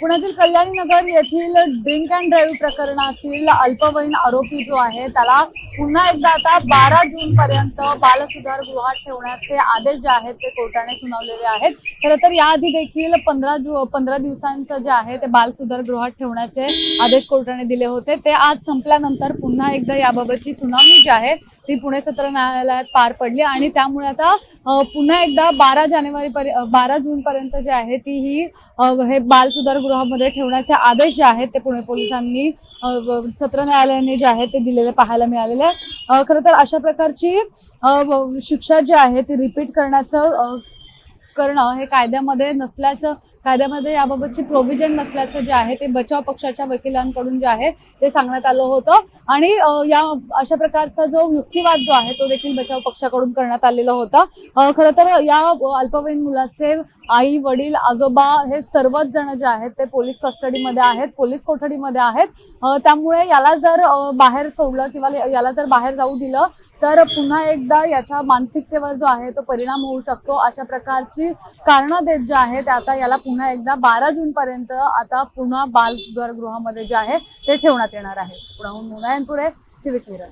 पुण्यातील कल्याणी नगर येथील drink and drive प्रकरणातील अल्पवयीन आरोपी जो आहे त्याला पुन्हा एकदा आता बारा जून पर्यंत बालसुधार गृहात ठेवण्याचे आदेश जे आहेत ते कोर्टाने सुनावलेले आहेत. खरं तर याआधी देखील पंधरा जु पंधरा दिवसांचं जे आहे ते बालसुधार गृहात ठेवण्याचे आदेश कोर्टाने दिले होते. ते आज संपल्यानंतर पुन्हा एकदा याबाबतची सुनावणी जी आहे ती पुणे सत्र न्यायालयात पार पडली आणि त्यामुळे आता पुन्हा एकदा बारा जानेवारी पर्यंत बारा जून पर्यंत जे आहे ती ही हे बाल कारागृहामध्ये ठेवण्याचे आदेश जे आहेत ते पुणे पोलिसांनी सत्र न्यायालयाने जे आहे ते दिलेले पाहायला मिळालेले आहे. खरं तर अशा प्रकारची शिक्षा जी आहे ती रिपीट करण्याचं करणं हे कायद्यामध्ये नसल्याचं कायद्यामध्ये याबाबतची प्रोव्हिजन नसल्याचं जे आहे ते बचाव पक्षाच्या वकिलांकडून जे आहे ते सांगण्यात आलं होतं. आणि या अशा प्रकारचा जो युक्तिवाद जो आहे तो देखील बचाव पक्षाकडून करण्यात आलेला होता. खरं तर या अल्पवयीन मुलाचे आई वडील आजोबा हे सर्वच जण जे आहेत ते पोलीस कस्टडीमध्ये आहेत पोलीस कोठडीमध्ये आहेत. त्यामुळे याला जर बाहेर सोडलं किंवा याला जर बाहेर जाऊ दिलं तर पुन्हा एकदा याच्या मानसिकतेवर जो आहे तो परिणाम होऊ शकतो. अशा प्रकारची कारणं देत जे आहे ते आता याला पुन्हा एकदा बारा जून पर्यंत आता पुन्हा बाल गृहामध्ये जे आहे ते ठेवण्यात येणार आहे. पुण्याहून मुनायनपुरे सिविक विरल